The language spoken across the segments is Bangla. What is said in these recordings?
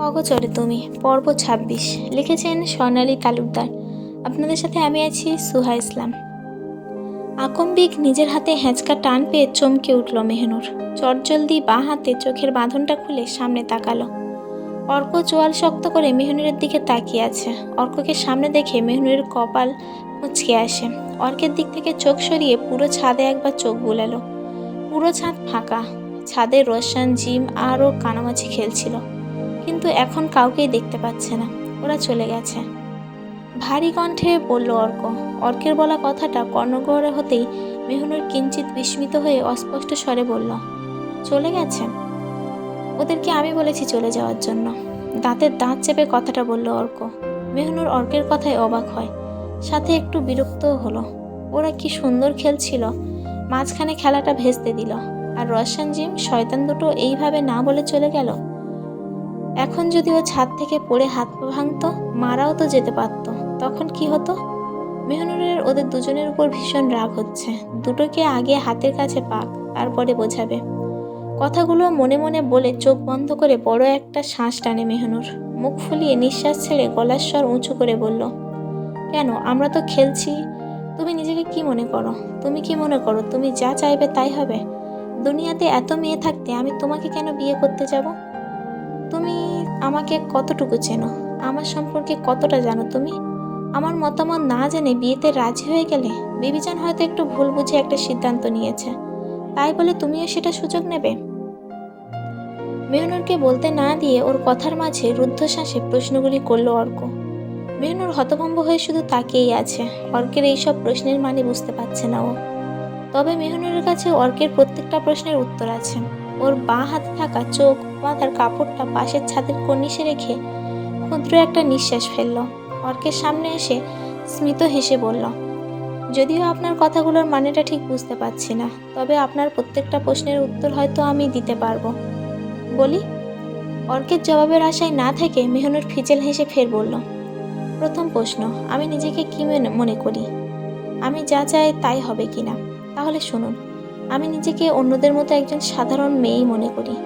অগচরে তুমি, পর্ব ছাব্বিশ। লিখেছেন স্বর্ণালী তালুকদার। আপনাদের সাথে আমি আছি সুহা ইসলাম। আকম্বিক নিজের হাতে হ্যাঁচকা টান পেয়ে চমকে উঠল মেহনুর। চটজলদি বাঁ হাতে চোখের বাঁধনটা খুলে সামনে তাকালো। অর্ক চোয়াল শক্ত করে মেহনুরের দিকে তাকিয়ে আছে। অর্ককে সামনে দেখে মেহনুরের কপাল মুচকে আসে। অর্কের দিক থেকে চোখ সরিয়ে পুরো ছাদে একবার চোখ বুলালো। পুরো ছাদ ফাঁকা। ছাদে রসান জিম আরও কানামাছি খেলছিল। কিন্তু এখন কাউকেই দেখতে পাচ্ছে না। ওরা চলে গেছে। ভারী কণ্ঠে বলল অর্ক, অর্কের বলা কথাটা কর্ণগড়ে হতেই মেহনুর কিঞ্চিত বিস্মিত হয়ে অস্পষ্ট স্বরে বলল, চলে গেছে? ওদেরকে আমি বলেছি চলে যাওয়ার জন্য। দাঁতের দাঁত চেপে কথাটা বলল অর্ক। মেহনুর অর্কের কথায় অবাক হয়। সাথে একটু বিরক্তও হলো। ওরা কি সুন্দর খেলছিল। মাঝখানে খেলাটা ভেস্তে দিল। আর রসান জিম শয়তান দুটো এইভাবে না বলে চলে গেল? এখন যদি ও ছাদ থেকে পড়ে হাত পা ভাঙতো, মারাও তো যেতে পারতো। তখন কি হতো? মেহনুরের ওদের দুজনের উপর ভীষণ রাগ হচ্ছে। দুটোকে আগে হাতের কাছে পাক, তারপরে বোঝাবে। কথাগুলো মনে মনে বলে চোখ বন্ধ করে বড় একটা শ্বাস টানে মেহনুর। মুখ ফুলিয়ে নিঃশ্বাস ছেড়ে গলার স্বর উঁচু করে বলল, কেন, আমরা তো খেলছি। তুমি নিজেকে কি মনে করো? তুমি কি মনে করো? তুমি যা চাইবে তাই হবে। দুনিয়াতে এত মেয়ে থাকতে আমি তোমাকে কেন বিয়ে করতে যাব? তুমি আমাকে কতটুকু চেনো? আমার সম্পর্কে কতটা জানো তুমি? আমার মতামত না জেনে বিয়েতে রাজি হয়ে গেলে বিবিচান হয়তো একটু ভুল বুঝে একটা সিদ্ধান্ত নিয়েছে। তাই বলে তুমিও সেটা সুযোগ নেবে? মেহনুরকে বলতে না দিয়ে ওর কথার মাঝে রুদ্ধশ্বাসে প্রশ্নগুলি করল অর্ক। মেহনুর হতভম্ব হয়ে শুধু তাকিয়েই আছে। অর্কের এইসব প্রশ্নের মানে বুঝতে পারছে না ও। তবে মেহনুরের কাছে অর্কের প্রত্যেকটা প্রশ্নের উত্তর আছে। ওর বাঁ হাতে থাকা চোখ মাথার কাপড়টা পাশের ছাদের কর্নিশে রেখে ক্ষুদ্র একটা নিঃশ্বাস ফেলল। অর্কের সামনে এসে স্মিত হেসে বলল, যদিও আপনার কথাগুলোর মানেটা ঠিক বুঝতে পারছি না, তবে আপনার প্রত্যেকটা প্রশ্নের উত্তর হয়তো আমি দিতে পারব। বলি? অর্কের জবাবের আশায় না থেকে মেহনুর ফিচেল হেসে ফের বলল, প্রথম প্রশ্ন, আমি নিজেকে কি মনে- মনে করি? আমি যা চাই তাই হবে কিনা? তাহলে শুনুন। আমি নিজেকে অন্যদের মতো একজন সাধারণ মেয়েই মনে করি।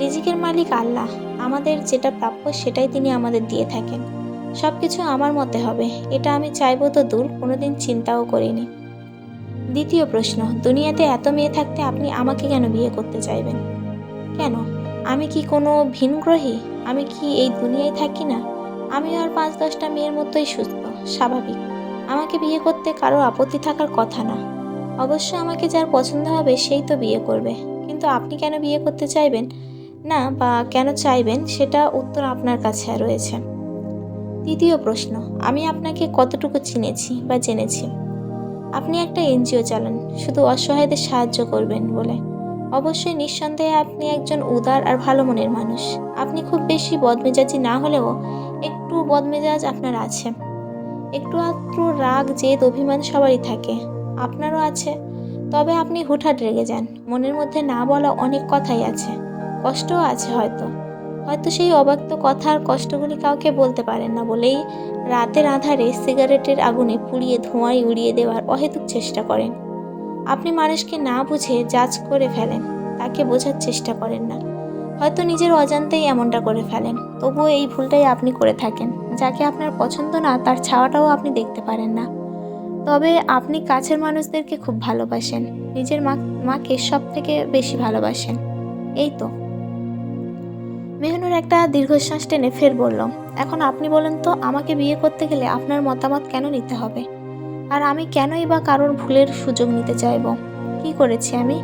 রিজিকের মালিক আল্লাহ। আমাদের যেটা প্রাপ্য সেটাই তিনি আমাদের দিয়ে থাকেন। সব কিছু আমার মতে হবে। এটা আমি চাইব তো দূর, কোনোদিন চিন্তাও করিনি। দ্বিতীয় প্রশ্ন, দুনিয়াতে এত মেয়ে থাকতে আপনি আমাকে কেন বিয়ে করতে চাইবেন? কেন? আমি কি কোনো ভিনগ্রহী? আমি কি এই দুনিয়ায় থাকি না? আমি আর পাঁচ দশটা মেয়ের মতোই সুস্থ, স্বাভাবিক। আমাকে বিয়ে করতে কারও আপত্তি থাকার কথা না। অবশ্য আমাকে যার পছন্দ হবে সেই তো বিয়ে করবে। কিন্তু আপনি কেন বিয়ে করতে চাইবেন? না, বা কেন চাইবেন? সেটা উত্তর আপনার কাছে রয়েছে। তৃতীয় প্রশ্ন, আমি আপনাকে কতটুকু চিনেছি বা জেনেছি? আপনি একটা এনজিও চালান, শুধু অসহায়দের সাহায্য করবেন বলে। অবশ্যই নিঃসন্দেহে আপনি একজন উদার আর ভালো মনের মানুষ। আপনি খুব বেশি বদমেজাজি না হলেও একটু বদমেজাজ আপনার আছে। একটু আধটু রাগ জেদ, অভিমান সবারই থাকে। আপনারও আছে। তবে আপনি হুটহাট রেগে যান। মনের মধ্যে না বলা অনেক কথাই আছে। কষ্টও আছে হয়তো। হয়তো সেই অব্যক্ত কথার কষ্টগুলি কাউকে বলতে পারেন না বলেই রাতের আধারে সিগারেটের আগুনে পুড়িয়ে ধোঁয়ায় উড়িয়ে দেওয়ার অহেতুক চেষ্টা করেন। আপনি মানুষকে না বুঝে জাজ করে ফেলেন, তাকে বোঝার চেষ্টা করেন না। হয়তো নিজের অজান্তেই এমনটা করে ফেলেন। তবুও এই ভুলটাই আপনি করে থাকেন, যাকে আপনার পছন্দ না, তার ছাওয়াটাও আপনি দেখতে পারেন না। তবে আপনি কাছের মানুষদেরকে খুব ভালোবাসেন। নিজের মা মাকে সব থেকে বেশি ভালোবাসেন। এই তো। মেহনুর একটা দীর্ঘশ্বাস টেনে ফের বলল, এখন আপনি বলেন তো, আমাকে বিয়ে করতে গেলে আপনার মতামত কেন নিতে হবে? আর আমি কেনই বা কারোর ভুলের সুযোগ নিতে চাইব? কি করেছি আমি?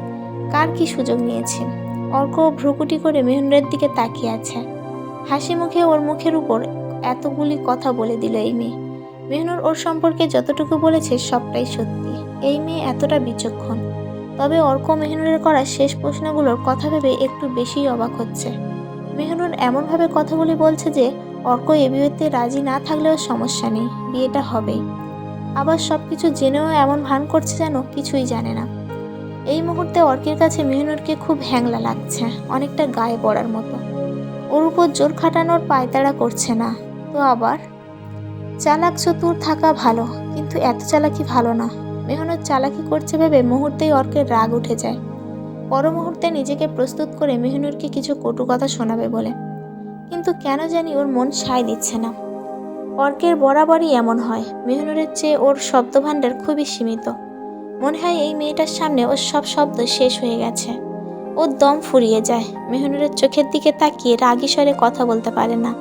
কার কি সুযোগ নিয়েছি? অর্ক ভ্রুকুটি করে মেহনুরের দিকে তাকিয়ে আছে। হাসি মুখে ওর মুখের উপর এতগুলি কথা বলে দিল এই মেয়ে। মেহনুর ওর সম্পর্কে যতটুকু বলেছে সবটাই সত্যি। এই মেয়ে এতটা বিচক্ষণ। তবে অর্ক মেহনুরের করা শেষ প্রশ্নগুলোর কথা ভেবে একটু বেশিই অবাক হচ্ছে। মেহনুর এমনভাবে কথাগুলি বলছে যে, অর্ক এ বিয়েতে রাজি না থাকলেও সমস্যা নেই, বিয়েটা হবেই আবার সব কিছু জেনেও এমন ভান করছে যেন কিছুই জানে না। এই মুহূর্তে অর্কের কাছে মেহনুরকে খুব হ্যাংলা লাগছে, অনেকটা গায়ে পড়ার মতো। ওর উপর জোর খাটানোর পায়তারা করছে না। তো আবার? চালাক চতুর থাকা ভালো, কিন্তু এত চালাকি ভালো না। মেহনুর চালাকি করছে ভেবে মুহূর্তেই অর্কের রাগ উঠে যায়। পর মুহূর্তে নিজেকে প্রস্তুত করে মেহনুরকে কিছু কটু কথা শোনাবে বলে। কিন্তু কেন জানি ওর মন সায় দিচ্ছে না। অর্কের বরাবরই এমন হয়, মেহনুরের চেয়ে ওর শব্দভাণ্ডার খুবই সীমিত। মনে হয় এই মেয়েটার সামনে ওর সব শব্দ শেষ হয়ে গেছে। ওর দম ফুরিয়ে যায়, মেহনুরের চোখের দিকে তাকিয়ে রাগী স্বরে কথা বলতে পারে না।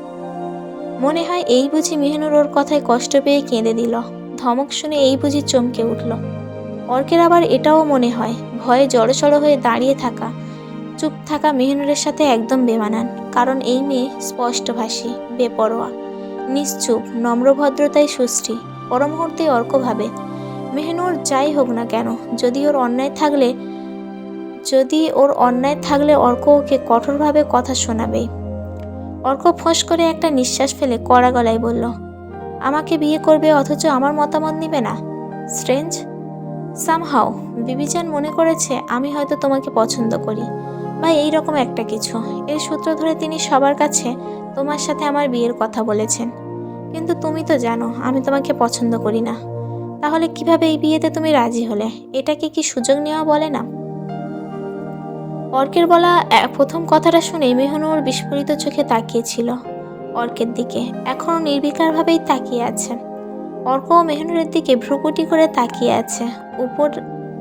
মনে হয় এই বুঝি মেহনুর ওর কথায় কষ্ট পেয়ে কেঁদে দিল। ধমক শুনে এই বুঝি চমকে উঠল। অর্কের আবার এটাও মনে হয়, ভয়ে জড়সড় হয়ে দাঁড়িয়ে থাকা, চুপ থাকা মেহনুরের সাথে একদম বেমানান, কারণ এই মেয়ে স্পষ্টভাষী, বেপরোয়া, নিশ্চুপ নম্রভদ্রতায় সুশ্রী, পরমুহূর্তে অর্ক ভাবে মেহনুর যাই হোক না কেন, যদি ওর অন্যায় থাকলে, যদি ওর অন্যায় থাকলে অর্ক ওকে কঠোরভাবে কথা শোনাবেই। অর্ক ফোঁস করে একটা নিঃশ্বাস ফেলে কড়া গলায় বলল, আমাকে বিয়ে করবে অথচ আমার মতামত নিবে না। স্ট্রেঞ্জ, সামহাও বিবিচান মনে করেছে আমি হয়তো তোমাকে পছন্দ করি বা এই রকম একটা কিছু। এর সূত্র ধরে তিনি সবার কাছে তোমার সাথে আমার বিয়ের কথা বলেছেন। কিন্তু তুমি তো জানো আমি তোমাকে পছন্দ করি না। তাহলে কীভাবে এই বিয়েতে তুমি রাজি হলে? এটাকে কি সুযোগ নেওয়া বলে না? অর্কের বলা প্রথম কথাটা শুনে মেহনুর বিস্ফোরিত চোখে তাকিয়েছিল অর্কের দিকে এখনও নির্বিকারভাবেই তাকিয়ে আছে। অর্ক মেহনুরের দিকে ভ্রুকুটি করে তাকিয়ে আছে, উপর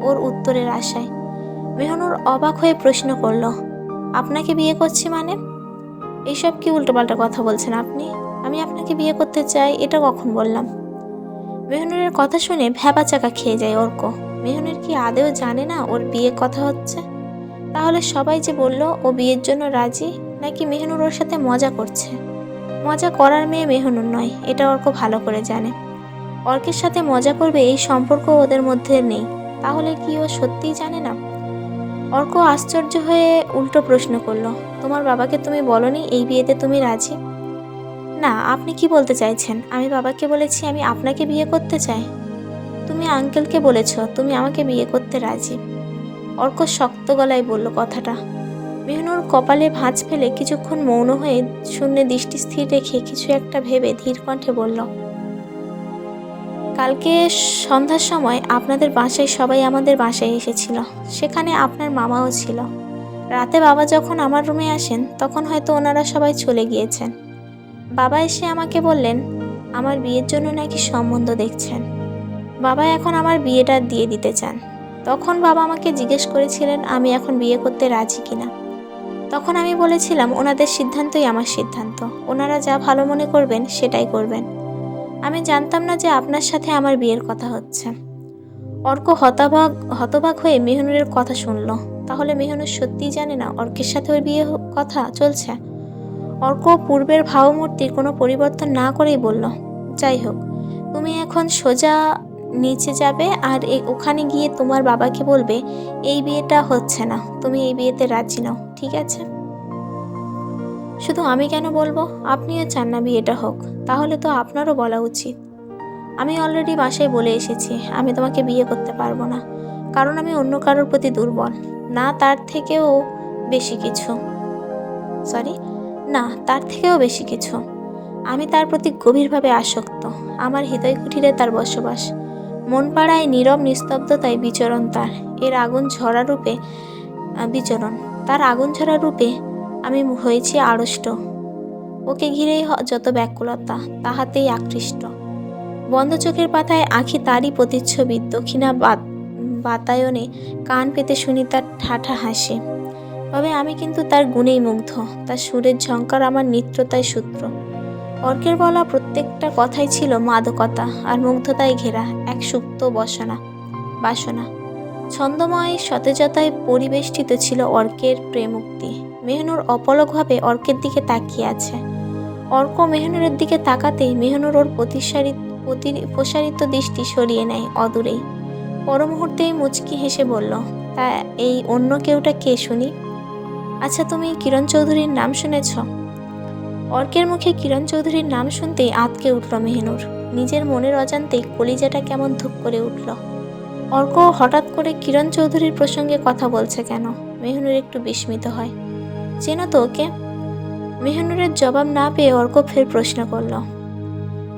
ওর উত্তরের আশায়। মেহনুর অবাক হয়ে প্রশ্ন করল, আপনাকে বিয়ে করছি মানে? এইসব কি উল্টোপাল্টা কথা বলছেন আপনি? আমি আপনাকে বিয়ে করতে চাই, এটা কখন বললাম? মেহনুরের কথা শুনে ভ্যাবা চাকা খেয়ে যায় অর্ক। মেহনুর কি আদেও জানে না ওর বিয়ে কথা হচ্ছে? তাহলে সবাই যে বলল ও বিয়ের জন্য রাজি, নাকি মেহনুর ওর সাথে মজা করছে? মজা করার মেয়ে মেহনুর নয়, এটা অর্ক ভালো করে জানে। অর্কের সাথে মজা করবে এই সম্পর্ক ওদের মধ্যে নেই, তাহলে কি ও সত্যিই জানে না? অর্ক আশ্চর্য হয়ে উল্টো প্রশ্ন করল, তোমার বাবাকে তুমি বলনি এই বিয়েতে তুমি রাজি? না, আপনি কি বলতে চাইছেন? আমি বাবাকে বলেছি আমি আপনাকে বিয়ে করতে চাই। তুমি আঙ্কেলকে বলেছ, তুমি আমাকে বিয়ে করতে রাজি। অর্ক শক্ত গলায় বলল কথাটা। মেহনুর কপালে ভাঁজ ফেলে কিছুক্ষণ মৌন হয়ে শূন্যে দৃষ্টি স্থির রেখে কিছু একটা ভেবে ধীর কণ্ঠে বলল, কালকে সন্ধ্যার সময় আপনাদের বাসায় সবাই আমাদের বাসায় এসেছিল। সেখানে আপনার মামাও ছিল। রাতে বাবা যখন আমার রুমে আসেন, তখন হয়তো ওনারা সবাই চলে গিয়েছেন। বাবা এসে আমাকে বললেন, আমার বিয়ের জন্য নাকি সম্বন্ধ দেখছেন। বাবা এখন আমার বিয়েটা দিয়ে দিতে চান। তখন বাবা আমাকে জিজ্ঞেস করেছিলেন, আমি এখন বিয়ে করতে রাজি কিনা? তখন আমি বলেছিলাম, ওনাদের সিদ্ধান্তই আমার সিদ্ধান্ত। ওনারা যা ভালো মনে করবেন, সেটাই করবেন। আমি জানতাম না যে আপনার সাথে আমার বিয়ের কথা হচ্ছে। অর্ক হতবাক হতবাক হয়ে মেহনুরের কথা শুনল। তাহলে মেহনুর সত্যিই জানে না, অর্কের সাথে ওর বিয়ে কথা চলছে? অর্ক পূর্বের ভাবমূর্তির কোনো পরিবর্তন না করেই বলল, যাই হোক, তুমি এখন সোজা নিচে যাবে আর ওখানে গিয়ে তোমার বাবাকে বলবে, এই বিয়েটা হচ্ছে না, তুমি এই বিয়েতে রাজি নাও, ঠিক আছে? শুধু আমি কেন বলব, আপনিও চান না বিয়েটা হোক, তাহলে তো আপনারও বলা উচিত। আমি অলরেডি বাসায় বলে এসেছি, আমি তোমাকে বিয়ে করতে পারব না, কারণ আমি অন্য কারোর প্রতি দুর্বল, না তার থেকেও বেশি কিছু। সরি না, তার থেকেও বেশি কিছু। আমি তার প্রতি গভীরভাবে আসক্ত, আমার হৃদয় কুঠিরে তার বসবাস। মন পাড়ায় নীরব নিস্তব্ধতায় বিচরণ তার। এর আগুন ঝরা রূপে বিচরণ। তার আগুন ঝরা রূপে আমি হয়েছি আড়ষ্ট। ওকে ঘিরেই যত ব্যাকুলতা, তাহাতেই আকৃষ্ট। বন্ধ চোখের পাতায় আঁখি তারই প্রতিচ্ছবি। দক্ষিণা বাত- বাতায়নে কান পেতে শুনি তার ঠাঠা হাসি। তবে আমি কিন্তু তার গুণেই মুগ্ধ। তার সুরের ঝঙ্কার আমার নিত্যতায় সূত্র। অর্কের বলা প্রত্যেকটা কথাই ছিল মাদকতা আর মুগ্ধতায় ঘেরা এক সুপ্ত বসনা, বাসনা। ছন্দময় সতেজতায় পরিবেষ্টিত ছিল অর্কের প্রেমুক্তি। মেহনুর অপলকভাবে অর্কের দিকে তাকিয়ে আছে। অর্ক মেহনুরের দিকে তাকাতেই মেহনুর ওর প্রতিসারিত প্রতি- প্রসারিত দৃষ্টি সরিয়ে নেয় অদূরেই। মুহূর্তেই মুচকি হেসে বলল, তা এই অন্য কেউটা কে, শুনি? আচ্ছা তুমি কিরণ চৌধুরীর নাম শুনেছ? অর্কের মুখে কিরণ চৌধুরীর নাম শুনতেই আতকে উঠল মেহনুর। নিজের মনের অজান্তেই কলিজাটা কেমন ধুপ করে উঠল। অর্ক হঠাৎ করে কিরণ চৌধুরীর প্রসঙ্গে কথা বলছে কেন? মেহনুর একটু বিস্মিত হয়। চেনো তো ওকে? মেহনুরের জবাব না পেয়ে অর্ক ফের প্রশ্ন করল।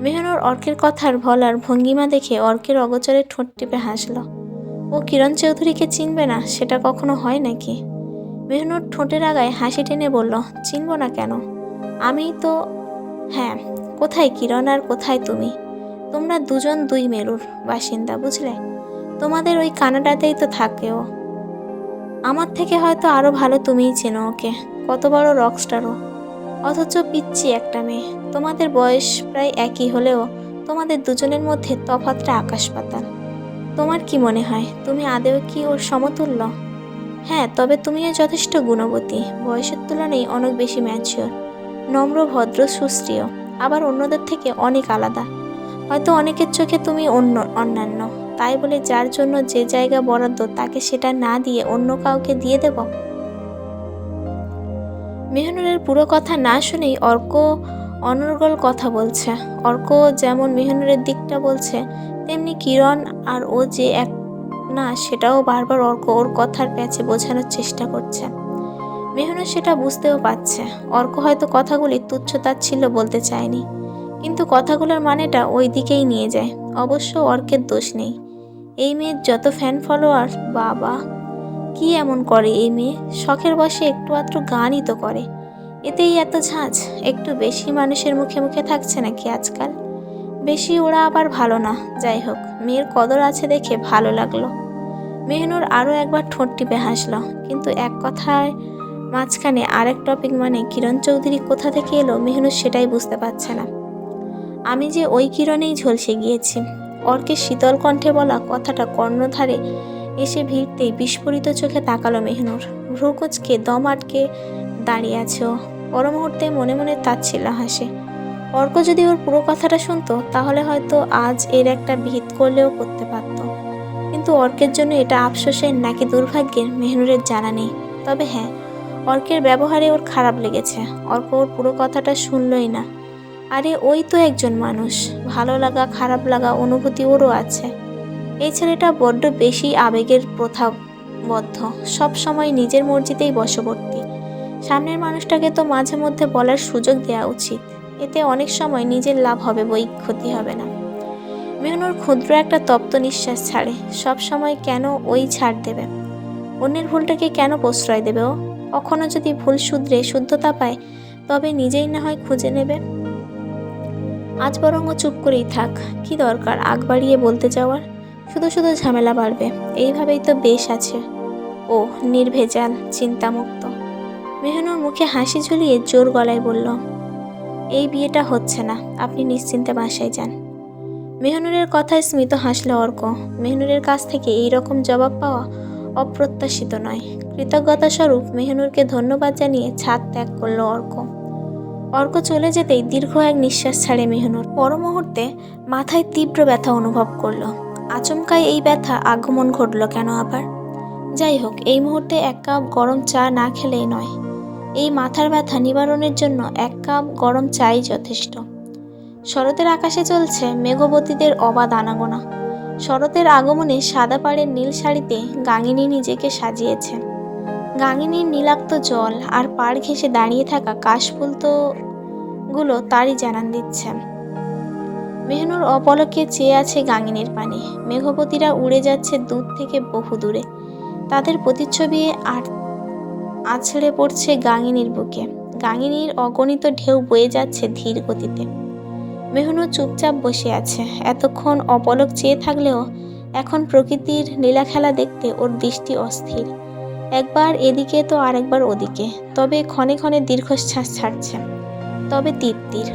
মেহনুর অর্কের কথার ভলার ভঙ্গিমা দেখে অর্কের অগোচরে ঠোঁট টিপে হাসল। ও কিরণ চৌধুরীকে চিনবে না, সেটা কখনো হয় নাকি? মেহনুর ঠোঁটের আগায় হাসি টেনে বলল, চিনব না কেন? আমি তো হ্যাঁ কোথায় কিরণ আর কোথায় তুমি? তোমরা দুজন দুই মেরুর বাসিন্দা, বুঝলে? তোমাদের ওই কানাডাতেই তো থাকে ও। আমার থেকে হয়তো আরও ভালো তুমিই চেনো ওকে, কত বড় রকস্টারও অথচ পিচ্ছি একটা মেয়ে, তোমাদের বয়স প্রায় একই হলেও তোমাদের দুজনের মধ্যে তফাতটা আকাশ পাতাল। তোমার কি মনে হয়, তুমি আদেও কি ওর সমতুল্য? হ্যাঁ তবে তুমিও যথেষ্ট গুণবতী, বয়সের তুলনায় অনেক বেশি ম্যাচিওর নম্র, ভদ্র, সুশ্রীয়। আবার অন্যদের থেকে অনেক আলাদা। হয়তো অনেকের চোখে তুমি অন্য, অন্যান্য। তাই বলে যার জন্য যে জায়গা বরাদ্দ, তাকে সেটা না দিয়ে অন্য কাউকে দিয়ে দেব? মেহনুরের পুরো কথা না শুনেই অর্ক অনর্গল কথা বলছে। অর্ক যেমন মেহনুরের দিকটা বলছে, তেমনি কিরণ আর ও যে এক না, সেটাও বারবার অর্ক ওর কথার প্যাচে বোঝানোর চেষ্টা করছে। মেহনুর সেটা বুঝতেও পারছে। অর্ক হয়তো কথাগুলি তুচ্ছতাচ্ছিল্য বলতে চায়নি। কিন্তু কথাগুলোর মানেটা ওই দিকেই নিয়ে যায়। অবশ্য অর্কের দোষ নেই। এই মেয়ের যত ফ্যান ফলোয়ার বাবা। কি এমন করে এই মেয়ে? শখের বসে একটু আধটু গানই তো করে। এতেই এত ঝাঁঝ একটু বেশি মানুষের মুখে মুখে থাকছে নাকি আজকাল? বেশি ওরা আবার ভালো না। যাই হোক, মেয়ের কদর আছে দেখে ভালো লাগল। মেহনুর আরও একবার ঠোঁট টিপে হাসলো। কিন্তু এক কথায় মাঝখানে আরেক টপিক মানে কিরণ চৌধুরী কোথা থেকে এলো মেহনুর সেটাই বুঝতে পারছে না। আমি যে ওই কিরণেই ঝলসে গিয়েছি। অর্কের শীতল কণ্ঠে বলা কথাটা কর্ণধারে এসে ভিড়তেই বিস্ফোরিত চোখে তাকালো মেহনুর। ভ্রুকুচকে, দম আটকে দাঁড়িয়ে আছে ও। পর মুহূর্তে মনে মনে তাচ্ছিল্য হাসে। অর্ক যদি ওর পুরো কথাটা শুনতো, তাহলে হয়তো আজ এর একটা ভিত করলেও করতে পারত। কিন্তু অর্কের জন্য এটা আফসোসের নাকি দুর্ভাগ্যের মেহনুরের জানা নেই। তবে হ্যাঁ অর্কের ব্যবহারে ওর খারাপ লেগেছে। অর্ক ওর পুরো কথাটা শুনলই না। আরে, ওই তো একজন মানুষ। ভালো লাগা, খারাপ লাগা অনুভূতি ওরও আছে। এই ছেলেটা বড্ড বেশি আবেগের প্রথাবদ্ধ। সব সময় নিজের মর্জিতেই বশবর্তী। সামনের মানুষটাকে তো মাঝে মধ্যে বলার সুযোগ দেওয়া উচিত। এতে অনেক সময় নিজের লাভ হবে বই ক্ষতি হবে না। মেহনুর ক্ষুদ্র একটা তপ্ত নিঃশ্বাস ছাড়ে। সব সময় কেন ওই ছাড় দেবে? অন্যের ভুলটাকে কেন প্রশ্রয় দেবে ও? কখনো যদি ভুল শুধরে শুদ্ধতা পায়, তবে নিজেই না হয় খুঁজে নেবে। আজ বরং ও চুপ করেই থাক, কি দরকার আগ বাড়িয়ে বলতে যাওয়ার? শুধু শুধু ঝামেলা বাড়বে, এইভাবেই তো বেশ আছে। ও নির্ভেজাল, চিন্তামুক্ত। মেহনুর মুখে হাসি ঝুলিয়ে জোর গলায় বলল, এই বিয়েটা হচ্ছে না, আপনি নিশ্চিন্তে বাসায় যান। মেহনুরের কথায় স্মিত হাসল অর্ক। মেহনুরের কাছ থেকে এই রকম জবাব পাওয়া অপ্রত্যাশিত নয়। কৃতজ্ঞতা স্বরূপ মেহনুরকে ধন্যবাদ জানিয়ে ছাদ ত্যাগ করল অর্ক। অর্ক চলে যেতেই দীর্ঘ এক নিঃশ্বাস ছাড়ে মেহনুর। পর মুহূর্তে মাথায় তীব্র ব্যথা অনুভব করল। আচমকায় এই ব্যথা আগমন ঘটল কেন আবার? যাই হোক, এই মুহূর্তে এক কাপ গরম চা না খেলেই নয়। এই মাথার ব্যথা নিবারণের জন্য এক কাপ গরম চাই যথেষ্ট। শরতের আকাশে চলছে মেঘবতীদের অবাধ আনাগোনা। শরতের আগমনে সাদা পাড়ের নীল শাড়িতে গাঙিনী নিজেকে সাজিয়েছে। গাঙিনীর নীলাক্ত জল আর পাড় ঘেঁষে দাঁড়িয়ে থাকা কাশফুল তো গুলো তারই জানান দিচ্ছে। মেহনুর অপলকে চেয়ে আছে গাঙিনীর পানে। মেঘবতীরা উড়ে যাচ্ছে দূর থেকে বহু দূরে। তাদের প্রতিচ্ছবি আর আছড়ে পড়ছে গাঙিনীর বুকে। গাঙিনীর অগণিত ঢেউ বয়ে যাচ্ছে ধীর গতিতে। মেহনুর চুপচাপ বসে আছে। এতক্ষণ অপলক চেয়ে থাকলেও এখন প্রকৃতির লীলা খেলা দেখতে ওর দৃষ্টি অস্থির। একবার এদিকে তো আরেকবার ওদিকে, তবে ক্ষণে ক্ষণে দীর্ঘশ্বাস ছাড়ছে। তবে তৃপ্তির।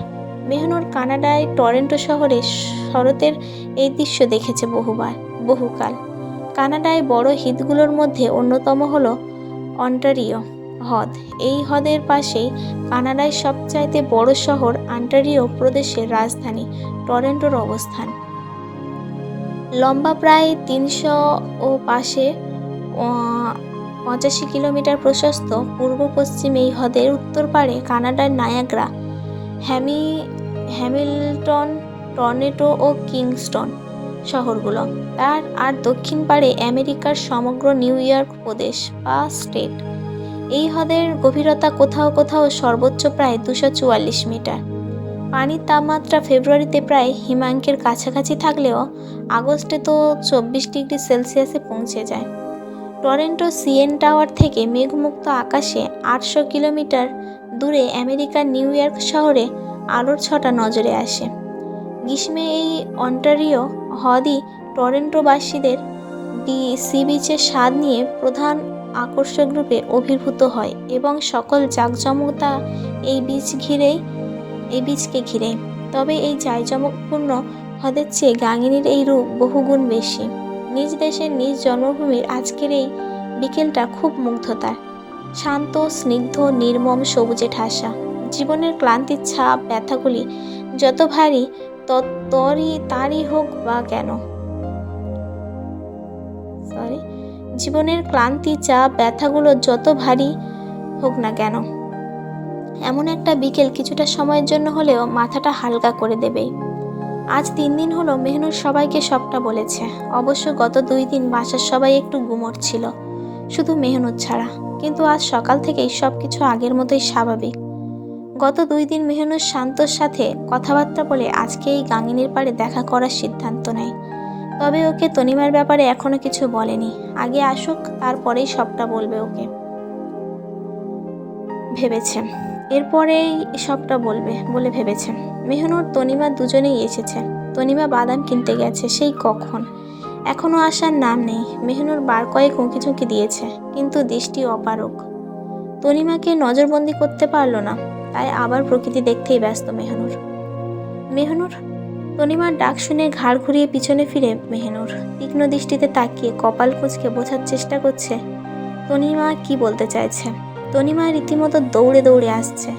মেহনুর কানাডায় টরেন্টো শহরে শরতের এই দৃশ্য দেখেছে বহুবার, বহুকাল। কানাডায় বড় হিতগুলোর মধ্যে অন্যতম হলো অন্টারিও। হ্রদ। এই হ্রদের পাশেই কানাডায় সবচাইতে বড় শহর আন্টারিও প্রদেশের রাজধানী টরেন্টোর অবস্থান। লম্বা প্রায় তিনশো ও পাশে পঁচাশি কিলোমিটার প্রশস্ত পূর্ব পশ্চিম এই হ্রদের উত্তর পাড়ে কানাডার নায়াগ্রা, হ্যামি, হ্যামিল্টন, টর্নেটো ও কিংস্টন শহরগুলো। তার আর দক্ষিণ পাড়ে আমেরিকার সমগ্র নিউ ইয়র্ক প্রদেশ বা স্টেট। এই হ্রদের গভীরতা কোথাও কোথাও সর্বোচ্চ প্রায় দুশো চুয়াল্লিশ মিটার। পানির তাপমাত্রা ফেব্রুয়ারিতে প্রায় হিমাঙ্কের কাছাকাছি থাকলেও আগস্টে তো চব্বিশ ডিগ্রি সেলসিয়াসে পৌঁছে যায়। টরেন্টো সিএন টাওয়ার থেকে মেঘমুক্ত আকাশে আটশো কিলোমিটার দূরে আমেরিকার নিউ ইয়র্ক শহরে আলোর ছটা নজরে আসে। গ্রীষ্মে এই অন্টারিও হ্রদই টরেন্টোবাসীদের সি বিচের স্বাদ নিয়ে প্রধান আকর্ষক রূপে অভিভূত হয় এবং সকল জাঁকজমকতা এই বীজ ঘিরেই, এই বীজকে ঘিরে। তবে এই জাঁকজমকপূর্ণ হ্রদের চেয়ে গাঙ্গিনীর এই রূপ বহুগুণ বেশি। নিজ দেশের নিজ জন্মভূমির আজকের এই বিকেলটা খুব মুগ্ধতার। শান্ত, স্নিগ্ধ, নির্মম, সবুজে ঠাসা। জীবনের ক্লান্তির ছাপ, ব্যথাগুলি, যত ভারী ততরই তারই হোক বা কেন। জীবনের ক্লান্তি, চাপ, ব্যথাগুলো যত ভারী হোক না কেন, এমন একটা বিকেল কিছুটা সময়ের জন্য হলেও মাথাটা হালকা করে দেবেই আজ তিন দিন হলো মেহনুর সবাইকে সবটা বলেছে। অবশ্য গত দুই দিন বাসার সবাই একটু গুমর ছিল, শুধু মেহনুর ছাড়া। কিন্তু আজ সকাল থেকেই সব কিছু আগের মতোই স্বাভাবিক। গত দুই দিন মেহনুর শান্তর সাথে কথাবার্তা বলে আজকে এই গাঙ্গিনীর পাড়ে দেখা করার সিদ্ধান্ত নেয়। তবে ওকে তনিমার ব্যাপারে এখনও কিছু বলেনি। আগে আসুক, তারপরেই সবটা বলবে ওকে। ভেবেছে। এরপরেই সবটা বলবে বলে ভেবেছে। মেহনুর, তনিমা দুজনেই এসেছে। তনিমা বাদাম কিনতে গেছে, সেই কখন? এখনও আসার নাম নেই। মেহনুর বার কয়েক উঁকি দিয়েছে, কিন্তু দৃষ্টি অপারক তনিমাকে নজরবন্দি করতে পারল না, তাই আবার প্রকৃতি দেখতেই ব্যস্ত মেহনুর। মেহনুর তনিমার ডাক শুনে ঘাড় ঘুরিয়ে পিছনে ফিরে মেহনুর। তীক্ষ্ণ দৃষ্টিতে তাকিয়ে কপাল কুঁচকে বোঝার চেষ্টা করছে, তনিমা কি বলতে চাইছে? তনিমা রীতিমতো দৌড়ে দৌড়ে আসছে।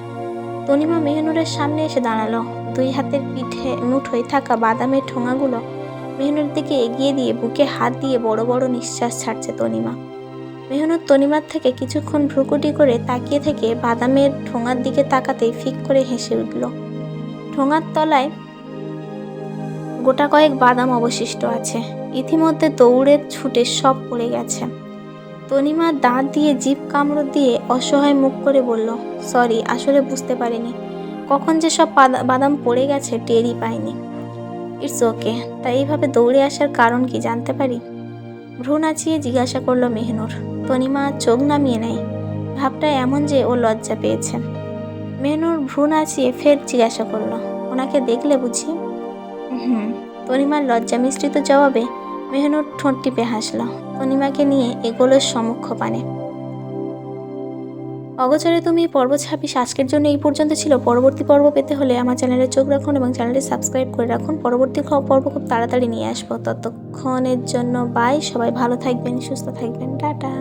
তনিমা মেহনুরের সামনে এসে দাঁড়াল। দুই হাতের পিঠে মুঠোয় থাকা বাদামের ঠোঙাগুলো মেহনুর দিকে এগিয়ে দিয়ে বুকে হাত দিয়ে বড় বড় নিঃশ্বাস ছাড়ছে তনিমা। মেহনুর তনিমার থেকে কিছুক্ষণ ভ্রুকুটি করে তাকিয়ে থেকে বাদামের ঠোঙার দিকে তাকাতেই ফিক করে হেসে উঠল। ঠোঙার তলায় গোটা কয়েক বাদাম অবশিষ্ট আছে। ইতিমধ্যে দৌড়ে ছুটে সব পড়ে গেছে। তনিমা দাঁত দিয়ে জিভ কামড় দিয়ে অসহায় মুখ করে বলল, সরি, আসলে বুঝতে পারিনি। কখন যে সব বাদাম পড়ে গেছে, টেরই পাইনি। ইটস ওকে, তাই এইভাবে দৌড়ে আসার কারণ কি জানতে পারি? ভ্রু নাচিয়ে জিজ্ঞাসা করল মেহনুর। তনিমা চোখ নামিয়ে নেয়। ভাবটা এমন যে ও লজ্জা পেয়েছে। মেহনুর ভ্রু নাচিয়ে ফের জিজ্ঞাসা করল, ওনাকে দেখলে বুঝি? হুম। তনিমার লজ্জা মিশ্রিত জবাবে মেহনুর ঠোঁট টিপে হাসল। তনিমাকে নিয়ে এগোলো সমক্ষ পানে অগোচরে তুমি পর্ব ছাব্বিশ আজকের জন্য এই পর্যন্ত ছিল। পরবর্তী পর্ব পেতে হলে আমার চ্যানেলে চোখ রাখুন এবং চ্যানেলটি সাবস্ক্রাইব করে রাখুন। পরবর্তী পর্ব খুব তাড়াতাড়ি নিয়ে আসব। ততক্ষণের জন্য বাই সবাই ভালো থাকবেন, সুস্থ থাকবেন। টাটা।